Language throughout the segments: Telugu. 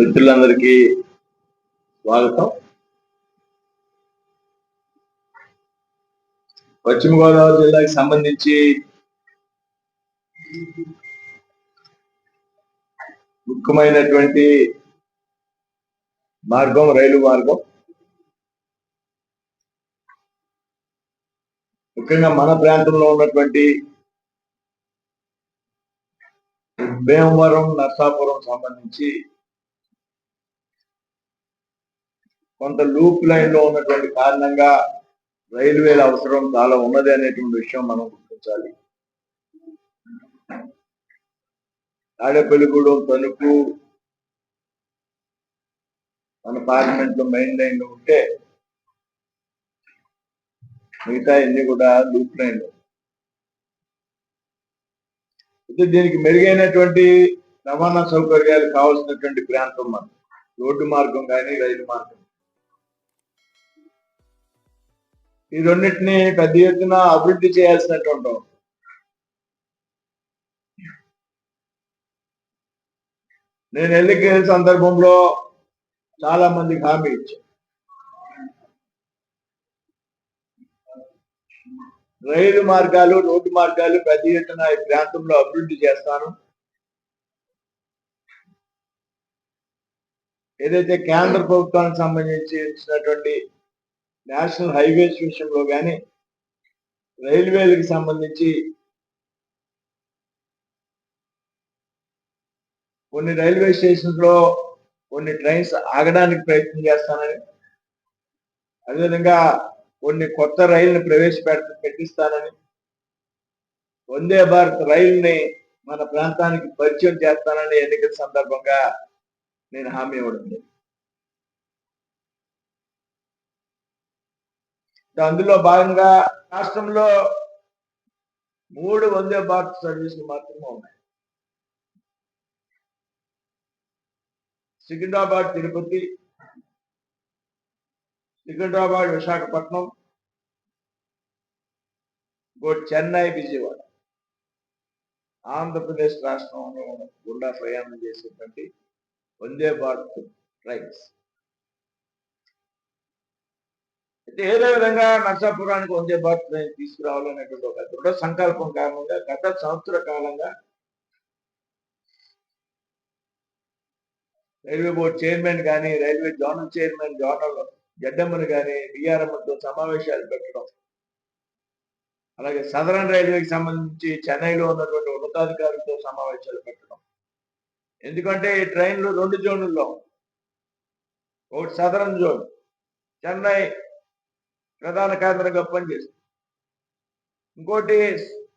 మిత్రులందరికీ స్వాగతం. పశ్చిమ గోదావరి జిల్లాకి సంబంధించి ముఖ్యమైనటువంటి మార్గం రైలు మార్గం. ముఖ్యంగా మన ప్రాంతంలో ఉన్నటువంటి భీమవరం నర్సాపురం సంబంధించి కొంత లూప్ లైన్లో ఉన్నటువంటి కారణంగా రైల్వేల అవసరం చాలా ఉన్నది అనేటువంటి విషయం మనం గుర్తించాలి. తాడేపల్లిగూడెం తణుకు మన పార్లమెంట్లో మెయిన్ లైన్లో ఉంటే మిగతా ఇన్ని కూడా లూప్ లైన్ అయితే దీనికి మెరుగైనటువంటి రవాణా సౌకర్యాలు కావాల్సినటువంటి ప్రాంతం మనం రోడ్డు మార్గం కానీ రైలు మార్గం ఈ రెండింటిని పెద్ద ఎత్తున అభివృద్ధి చేయాల్సినటువంటి నేను ఎన్నికల సందర్భంలో చాలా మందికి హామీ ఇచ్చాను. రైలు మార్గాలు రోడ్డు మార్గాలు పెద్ద ఎత్తున ఈ ప్రాంతంలో అభివృద్ధి చేస్తాను. ఏదైతే కేంద్ర ప్రభుత్వానికి సంబంధించినటువంటి నేషనల్ హైవేస్ విషయంలో కానీ రైల్వేలకు సంబంధించి కొన్ని రైల్వే స్టేషన్స్లో కొన్ని ట్రైన్స్ ఆగడానికి ప్రయత్నం చేస్తానని అదేవిధంగా కొన్ని కొత్త రైలుని ప్రవేశపెట్ట పెట్టిస్తానని వందే భారత్ రైలుని మన ప్రాంతానికి పరిచయం చేస్తానని ఎన్నికల సందర్భంగా నేను హామీ ఇవ్వడం అందులో భాగంగా రాష్ట్రంలో మూడు వందే భారత్ సర్వీసులు మాత్రమే ఉన్నాయి. సికింద్రాబాద్ తిరుపతి సికింద్రాబాద్ విశాఖపట్నం చెన్నై విజయవాడ. ఆంధ్రప్రదేశ్ రాష్ట్రంలో గుండా ప్రయాణం చేసేటువంటి వందే భారత్ ట్రైన్స్ అయితే ఏదో విధంగా నర్సాపురానికి వందే భారత్ ట్రైన్ తీసుకురావాలనేటువంటి ఒక దృఢ సంకల్పం కారణంగా గత సంవత్సర కాలంగా రైల్వే బోర్డు చైర్మన్ కానీ రైల్వే జోనల్ చైర్మన్ జోనల్ జడ్డమ్మని కానీ డిఆర్ఎంతో సమావేశాలు పెట్టడం అలాగే సదరన్ రైల్వేకి సంబంధించి చెన్నైలో ఉన్నటువంటి ఉన్నతాధికారులతో సమావేశాలు పెట్టడం. ఎందుకంటే ఈ ట్రైన్లు రెండు జోన్లలో ఒకటి సదరన్ జోన్ చెన్నై ప్రధాన కేంద్రంగా పనిచేస్తుంది ఇంకోటి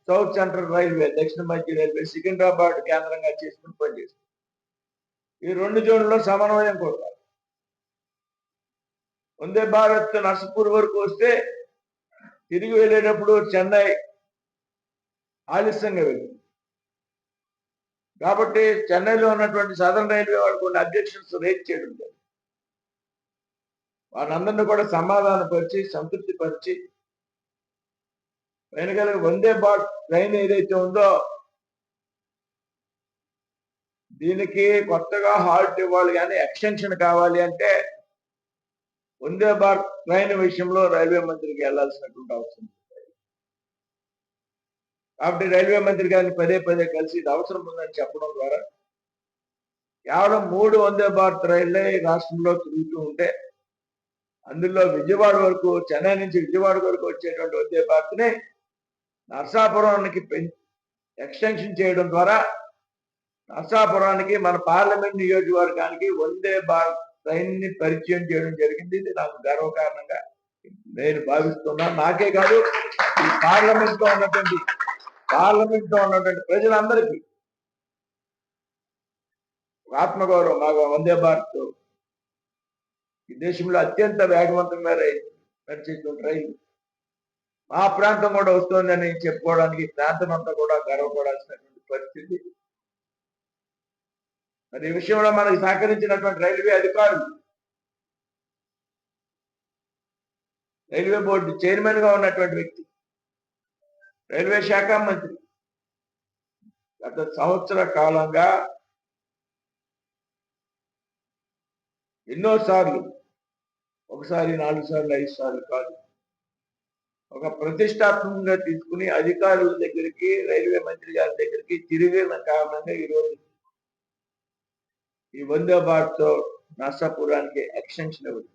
సౌత్ సెంట్రల్ రైల్వే దక్షిణ మధ్య రైల్వే సికింద్రాబాద్ కేంద్రంగా చేసుకుని పనిచేస్తుంది ఈ రెండు జోన్లలో సమన్వయం కూడా వందే భారత్ నర్సపూర్ వరకు వస్తే తిరిగి వెళ్ళేటప్పుడు చెన్నై ఆలస్యంగా వెళ్ళింది. కాబట్టి చెన్నైలో ఉన్నటువంటి సదరన్ రైల్వే వాళ్ళు కొన్ని అబ్జెక్షన్స్ రేజ్ చేయడం జరిగింది. వారందరినీ కూడా సమాధానపరిచి సంతృప్తి పరిచి వెనకాల వందే భారత్ ట్రైన్ ఏదైతే ఉందో దీనికి కొత్తగా హాల్ట్ ఇవ్వాలి కానీ ఎక్స్టెన్షన్ కావాలి అంటే వందే భారత్ ట్రైన్ విషయంలో రైల్వే మంత్రికి వెళ్ళాల్సినటువంటి అవసరం కాబట్టి రైల్వే మంత్రి గారిని పదే పదే కలిసి ఇది అవసరం ఉందని చెప్పడం ద్వారా కేవలం మూడు వందే భారత్ రైళ్ళే ఈ రాష్ట్రంలో తిరుగుతూ ఉంటే అందులో విజయవాడ వరకు చెన్నై నుంచి విజయవాడ వరకు వచ్చేటువంటి వందే భారత్ని నర్సాపురానికి ఎక్స్టెన్షన్ చేయడం ద్వారా నర్సాపురానికి మన పార్లమెంట్ నియోజకవర్గానికి వందే భారత్ ట్రైన్ని పరిచయం చేయడం జరిగింది. ఇది నాకు గర్వకారణంగా నేను భావిస్తున్నాను నాకే కాదు ఈ పార్లమెంట్లో ఉన్నటువంటి పార్లమెంట్లో ఉన్నటువంటి ప్రజలందరికీ ఆత్మగౌరవం. నాకు వందే భారత్. ఈ దేశంలో అత్యంత వేగవంతంగా రై నడిచేటువంటి రైలు. మా ప్రాంతం కూడా వస్తుందని చెప్పుకోవడానికి ప్రాంతం అంతా కూడా గర్వపడాల్సినటువంటి పరిస్థితి. మరి ఈ విషయంలో మనకి సహకరించినటువంటి రైల్వే అధికారులు రైల్వే బోర్డు చైర్మన్గా ఉన్నటువంటి వ్యక్తి రైల్వే శాఖ మంత్రి. గత సంవత్సర కాలంగా ఎన్నో సార్లు ఒకసారి నాలుగు సార్లు ఐదు సార్లు కాదు. ఒక ప్రతిష్టాత్మకంగా తీసుకుని అధికారుల దగ్గరికి రైల్వే మంత్రి గారి దగ్గరికి తిరిగిన కారణంగా ఈరోజు ఈ వందే భారత్తో నర్సాపురానికి ఎక్స్టెన్షన్ అవుతుంది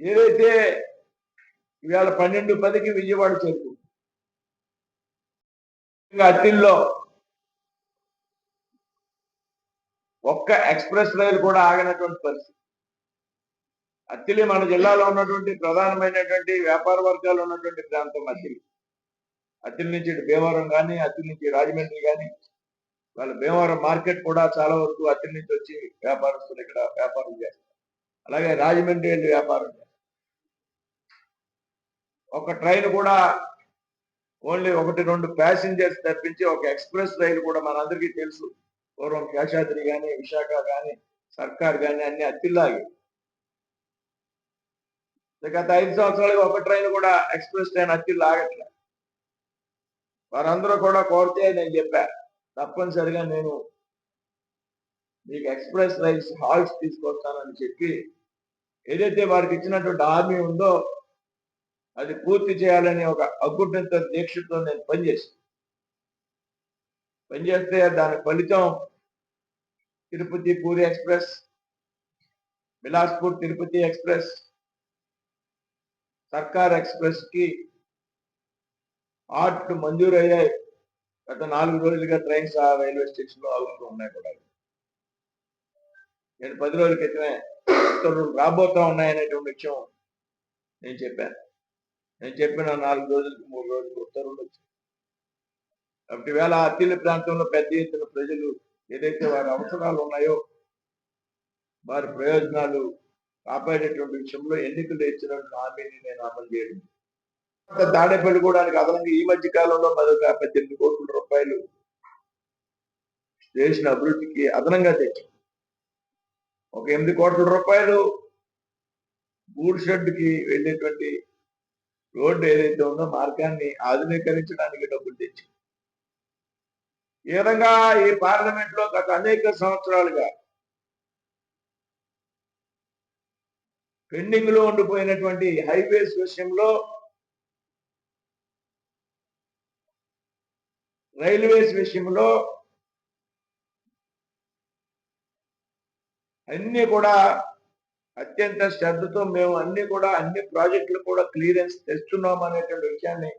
ఏదైతే ఇవాళ పన్నెండు పదికి విజయవాడ చేరుకుంది ఇంకా అత్తిల్లో ఒక్క ఎక్స్ప్రెస్ రైలు కూడా ఆగినటువంటి పరిస్థితి. అత్తిలి మన జిల్లాలో ఉన్నటువంటి ప్రధానమైనటువంటి వ్యాపార వర్గాలు ఉన్నటువంటి ప్రాంతం అత్తిలి. అత్తిలి నుంచి భీమవరం కానీ అత్తిలి నుంచి రాజమండ్రి కానీ వాళ్ళ భీమవరం మార్కెట్ కూడా చాలా వరకు అత్తిలి నుంచి వచ్చి వ్యాపారస్తులు ఇక్కడ వ్యాపారం చేస్తారు. అలాగే రాజమండ్రి వెళ్ళి వ్యాపారం చేస్తారు. ఒక ట్రైన్ కూడా ఓన్లీ ఒకటి రెండు ప్యాసింజర్స్ తప్పించి ఒక ఎక్స్ప్రెస్ రైలు కూడా మనందరికీ తెలుసు. పూర్వం కేశాద్రి కానీ విశాఖ కానీ సర్కార్ కానీ అన్ని అత్తిల్లాగి. గత ఐదు సంవత్సరాలుగా ఒక ట్రైన్ కూడా ఎక్స్ప్రెస్ ట్రైన్ అత్తిల్లు ఆగట్లే వారందరూ కూడా కోరితే నేను చెప్పా తప్పనిసరిగా నేను మీకు ఎక్స్ప్రెస్ రైల్స్ హాల్స్ తీసుకొస్తానని చెప్పి ఏదైతే వారికి ఇచ్చినటువంటి హామీ ఉందో అది పూర్తి చేయాలని ఒక అగ్గుంట దీక్షతో నేను పనిచేశాను. పనిచేస్తే దాని ఫలితం తిరుపతి పూరి ఎక్స్ప్రెస్ బిలాస్పూర్ తిరుపతి ఎక్స్ప్రెస్ సర్కార్ ఎక్స్ప్రెస్కి ఆర్ట్లు మంజూరు అయ్యాయి. గత నాలుగు రోజులుగా ట్రైన్స్ ఆ రైల్వే స్టేషన్లో ఆగుతూ ఉన్నాయి కూడా. నేను పది రోజుల క్రితమే ఉత్తర్వులు రాబోతా ఉన్నాయనేటువంటి విషయం నేను చెప్పాను. నేను చెప్పిన నాలుగు రోజులకు మూడు రోజులకు ఉత్తర్వులు వచ్చాయి. కాబట్టి వేళ అత్తిలి ప్రాంతంలో పెద్ద ఎత్తున ప్రజలు ఏదైతే వారి అవసరాలు ఉన్నాయో వారి ప్రయోజనాలు కాపాడేటువంటి విషయంలో ఎన్నికలు ఇచ్చినటువంటి హామీని నేను అమలు చేయడం తాడేపల్లి కూడా అదనంగా ఈ మధ్య కాలంలో మరొక పద్దెనిమిది కోట్ల రూపాయలు చేసిన అభివృద్ధికి అదనంగా తెచ్చాం. ఒక ఎనిమిది కోట్ల రూపాయలు గూడ్ షెడ్కి వెళ్ళేటువంటి రోడ్డు ఏదైతే ఉందో మార్గాన్ని ఆధునీకరించడానికి డబ్బులు తెచ్చాం. ఈ విధంగా ఈ పార్లమెంట్లో గత అనేక సంవత్సరాలుగా పెండింగ్లో ఉండిపోయినటువంటి హైవేస్ విషయంలో రైల్వేస్ విషయంలో అన్ని కూడా అత్యంత శ్రద్ధతో మేము అన్ని కూడా అన్ని ప్రాజెక్టులు కూడా క్లియరెన్స్ తెస్తున్నాం అనేటువంటి విషయాన్ని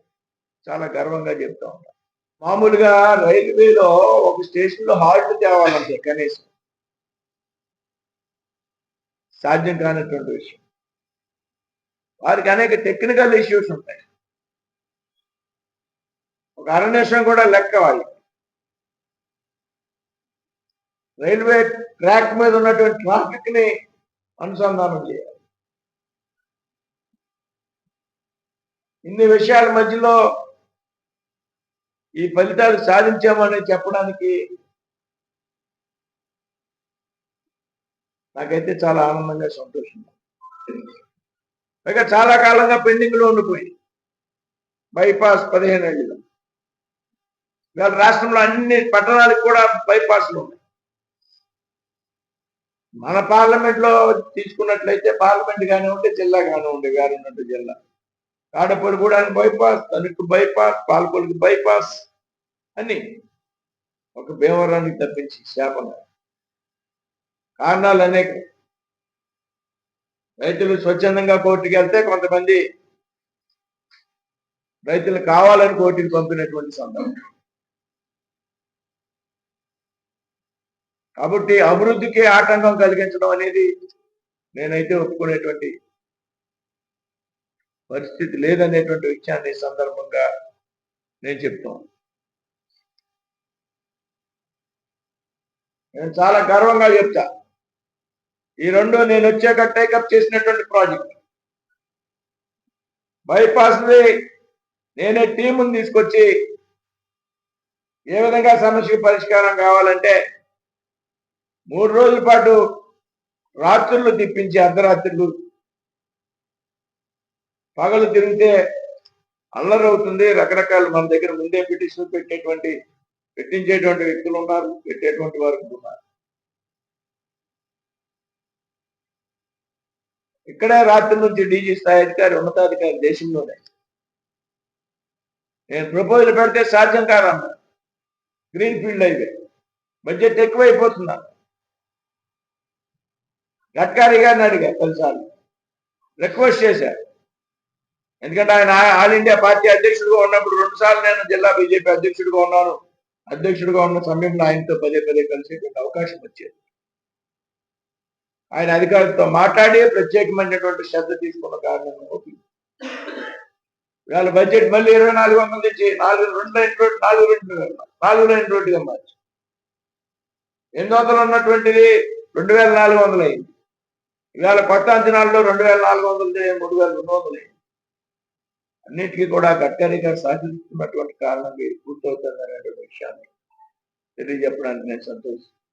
చాలా గర్వంగా చెప్తా ఉంటాం. మామూలుగా రైల్వేలో ఒక స్టేషన్లో హాల్ట్ తేవాలంటే కనీసం సాధ్యం కానటువంటి విషయం. వారికి అనేక టెక్నికల్ ఇష్యూస్ ఉంటాయి. ఒక అరణ్యం కూడా లెక్క వాళ్ళకి. రైల్వే ట్రాక్ మీద ఉన్నటువంటి ట్రాఫిక్ని అనుసంధానం చేయాలి. ఇన్ని విషయాల మధ్యలో ఈ ఫలితాలు సాధించామని చెప్పడానికి నాకైతే చాలా ఆనందంగా సంతోషంగా పైగా చాలా కాలంగా పెండింగ్లో ఉండిపోయి బైపాస్ పదిహేను ఏళ్ళలో ఇవాళ రాష్ట్రంలో అన్ని పట్టణాలకు కూడా బైపాస్లు ఉన్నాయి. మన పార్లమెంట్లో తీసుకున్నట్లయితే పార్లమెంట్ కానివ్వండి జిల్లా కానివ్వండి గారున్నట్టు జిల్లా. కాడపూడి కూడా బైపాస్ తణుకు బైపాస్ పాలకొల్లుకి బైపాస్ అని ఒక భీమవరానికి తప్పించి శాపంగా కారణాలు అనేక. రైతులు స్వచ్ఛందంగా కోర్టుకి వెళ్తే కొంతమంది రైతులు కావాలని కోర్టుకి పంపినటువంటి సందర్భం. కాబట్టి అభివృద్ధికి ఆటంకం కలిగించడం అనేది నేనైతే ఒప్పుకునేటువంటి పరిస్థితి లేదనేటువంటి విషయాన్ని ఈ సందర్భంగా నేను చెప్తాను నేను చాలా గర్వంగా చెప్తా. ఈ రెండు నేను వచ్చాక టేకప్ చేసినటువంటి ప్రాజెక్ట్ బైపాస్ నేనే టీముని తీసుకొచ్చి ఏ విధంగా సమస్యకు పరిష్కారం కావాలంటే మూడు రోజుల పాటు రాత్రులు తిప్పించి అర్ధరాత్రులు పగలు తిరిగితే అల్లరి అవుతుంది రకరకాల మన దగ్గర ముందే పిటిషన్ పెట్టేటువంటి పెట్టించేటువంటి వ్యక్తులు ఉన్నారు పెట్టేటువంటి వారు ఉన్నారు. ఇక్కడే రాత్రి నుంచి డీజీ స్థాయి అధికారి ఉన్నతాధికారి దేశంలోనే. నేను ప్రపోజల్ పెడితే సాధ్యం కాదన్నా గ్రీన్ ఫీల్డ్ హైవే. బడ్జెట్ ఎక్కువైపోతున్నా గడ్కరీ గారిని అడిగా కొన్నిసార్లు. రిక్వెస్ట్ చేశారు. ఎందుకంటే ఆయన ఆల్ ఇండియా పార్టీ అధ్యక్షుడిగా ఉన్నప్పుడు రెండు సార్లు నేను జిల్లా బీజేపీ అధ్యక్షుడిగా ఉన్నాను. అధ్యక్షుడిగా ఉన్న సమయంలో ఆయనతో పదే పదే కలిసేటువంటి అవకాశం వచ్చేది. ఆయన అధికారులతో మాట్లాడి ప్రత్యేకమైనటువంటి శ్రద్ధ తీసుకున్న కారణం ఒకటి. ఇవాళ బడ్జెట్ మళ్ళీ ఇరవై నాలుగు వందల నుంచి నాలుగు రెండు లైన్ నాలుగు రెండు నాలుగు లైన్ రోడ్డుగా మార్చి. ఎనిమిది వందలు ఉన్నటువంటిది రెండు వేల నాలుగు వందలు అయింది ఇవాళ కొత్త అంచనాల్లో రెండు వేల నాలుగు వందలు మూడు వేల రెండు వందలు అయింది అన్నిటికీ కూడా గడ్కరీ గారు సహకరిస్తున్నటువంటి కారణంగా ఇది పూర్తవుతుంది అనేటువంటి విషయాన్ని తెలియజెప్పడానికి నేను సంతోషిస్తున్నాను.